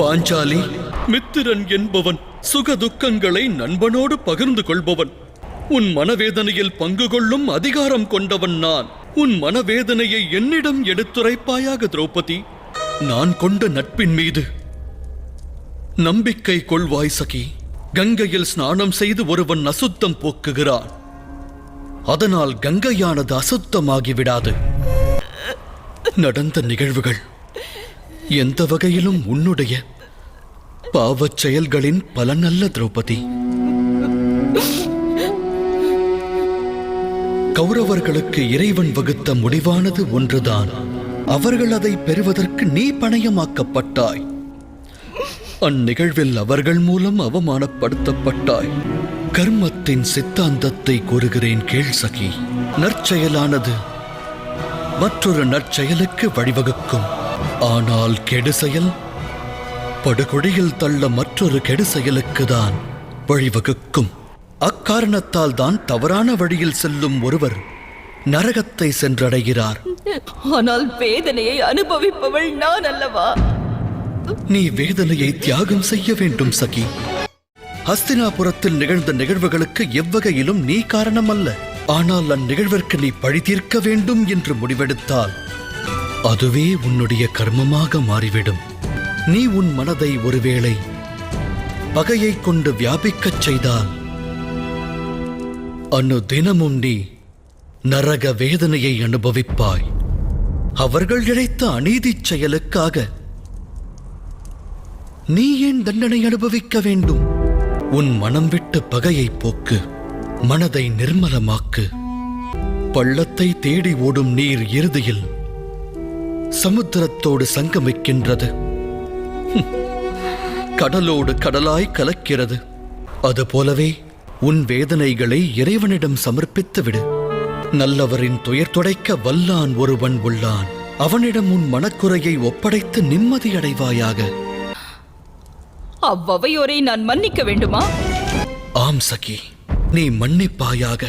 பாஞ்சாலி மித்திரன் என்பவன் சுக துக்கங்களை நண்பனோடு பகிர்ந்து கொள்பவன். உன் மனவேதனையில் பங்கு கொள்ளும் அதிகாரம் கொண்டவன் நான். உன் மனவேதனையை என்னிடம் எடுத்துரைப்பாயாக திரௌபதி. நான் கொண்ட நட்பின் மீது நம்பிக்கை கொள்வாய் சகி. கங்கையில் ஸ்நானம் செய்து ஒருவன் அசுத்தம் போக்குகிறான். அதனால் கங்கையானது அசுத்தமாகி விடாது நடந்த நிகழ்வுகள் எந்த வகையிலும் உன்னுடைய பாவச் செயல்களின் பலனல்ல திரௌபதி. கௌரவர்களுக்கு இறைவன் வகுத்த முடிவானது ஒன்றுதான். அவர்கள் அதை பெறுவதற்கு நீ பணயமாக்கப்பட்டாய். அந்நிகழ்வில் அவர்கள் மூலம் அவமானப்படுத்தப்பட்டாய். கர்மத்தின் சித்தாந்தத்தை கூறுகிறேன் கேள் சகி. நற்செயலானது மற்றொரு நற்செயலுக்கு வழிவகுக்கும். ஆனால் கெடு செயல் படுகொடியில் தள்ள மற்றொரு கெடு செயலுக்கு தான் வழிவகுக்கும். அக்காரணத்தால் தான் தவறான வழியில் செல்லும் ஒருவர் நரகத்தை சென்றடைகிறார். ஆனால் வேதனையை அனுபவிப்பவள் நான் அல்லவா? நீ வேதனையை தியாகம் செய்ய வேண்டும் சகி. ஹஸ்தினாபுரத்தில் நிகழ்ந்த நிகழ்வுகளுக்கு எவ்வகையிலும் நீ காரணம் அல்ல ஆனால் அந்நிகழ்விற்கு நீ பழி தீர்க்க வேண்டும் என்று முடிவெடுத்தால் அதுவே உன்னுடைய கர்மமாக மாறிவிடும். நீ உன் மனதை ஒருவேளை பகையை கொண்டு வியாபிக்கச் செய்தால் அன்னு தினமும் நீ நரக வேதனையை அனுபவிப்பாய். அவர்கள் இழைத்த அநீதிச் செயலுக்காக நீ ஏன் தண்டனை அனுபவிக்க வேண்டும்? உன் மனம் விட்டு பகையை போக்கு மனதை நிர்மலமாக்கு. பள்ளத்தை தேடி ஓடும் நீர் இறுதியில் சமுத்திரத்தோடு சங்கமிக்கின்றது. கடலோடு கடலாய் கலக்கிறது. அதுபோலவே உன் வேதனைகளை இறைவனிடம் சமர்ப்பித்து விடு நல்லவரின் துயர் துடைக்க வல்லான் ஒருவன் உள்ளான். அவனிடம் உன் மனக்குறையை ஒப்படைத்து நிம்மதியடைவாயாக அவ்வவையோரை நான் மன்னிக்க வேண்டுமா? ஆம் சகி. நீ மன்னிப்பாயாக.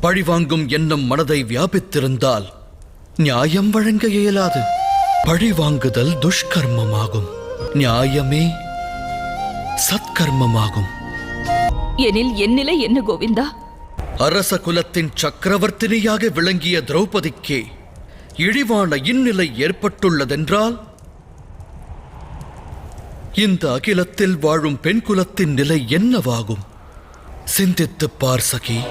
பழிவாங்கும் எண்ணம் மனதை வியாபித்திருந்தால் நியாயம் வழங்க இயலாது. பழிவாங்குதல் துஷ்கர்மமாகும். நியாயமே சத்கர்மமாகும். எனில் என் நிலை என்ன கோவிந்தா? அரச குலத்தின் சக்கரவர்த்தினியாக விளங்கிய திரௌபதிக்கே இழிவான இந்நிலை ஏற்பட்டுள்ளதென்றால் இந்த அகிலத்தில் வாழும் பெண் குலத்தின் நிலை என்னவாகும்? சிந்தித்துப் பார் சகி.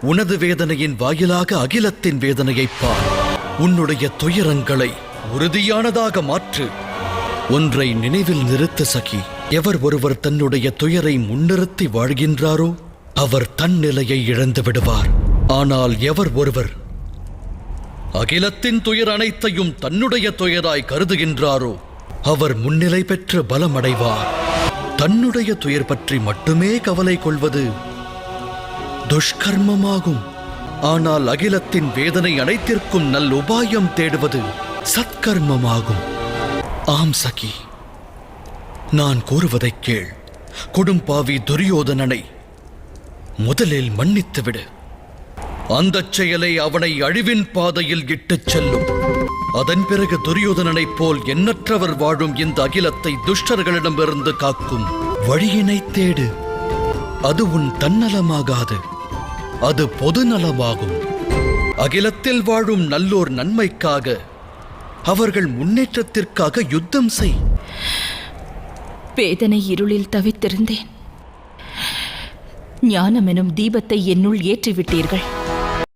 உனது வேதனையின் வாயிலாக அகிலத்தின் வேதனையைப் பார். உன்னுடைய துயரங்களை உறுதியானதாக மாற்று. ஒன்றை நினைவில் நிறுத்த சகி. எவர் ஒருவர் தன்னுடைய துயரை முன்னிறுத்தி வாழ்கின்றாரோ அவர் தன் நிலையை இழந்து விடுவார். ஆனால் எவர் ஒருவர் அகிலத்தின் துயர் அனைத்தையும் தன்னுடைய துயராய் கருதுகின்றாரோ அவர் முன்னிலை பெற்று பலமடைவார். தன்னுடைய துயர் பற்றி மட்டுமே கவலை கொள்வது துஷ்கர்மமாகும். ஆனால் அகிலத்தின் வேதனை அனைத்திற்கும் நல் உபாயம் தேடுவது சத்கர்மமாகும். ஆம் சகி. நான் கூறுவதைக் கேள். கொடும்பாவி துரியோதனனை முதலில் மன்னித்துவிடு. அந்தச் செயலை அவனை அழிவின் பாதையில் இட்டுச் செல்லும். அதன் பிறகு துரியோதனனைப் போல் எண்ணற்றவர் வாழும் இந்த அகிலத்தை துஷ்டர்களிடமிருந்து காக்கும் வழியினை தேடு. அது உன் தன்னலமாகாது. அது பொது நலமாகும் அகிலத்தில் வாழும் நல்லோர் நன்மைக்காக அவர்கள் முன்னேற்றத்திற்காக யுத்தம் செய். வேதனை இருளில் தவித்திருந்தேன். ஞானம் எனும் தீபத்தை என்னுள் ஏற்றிவிட்டீர்கள்.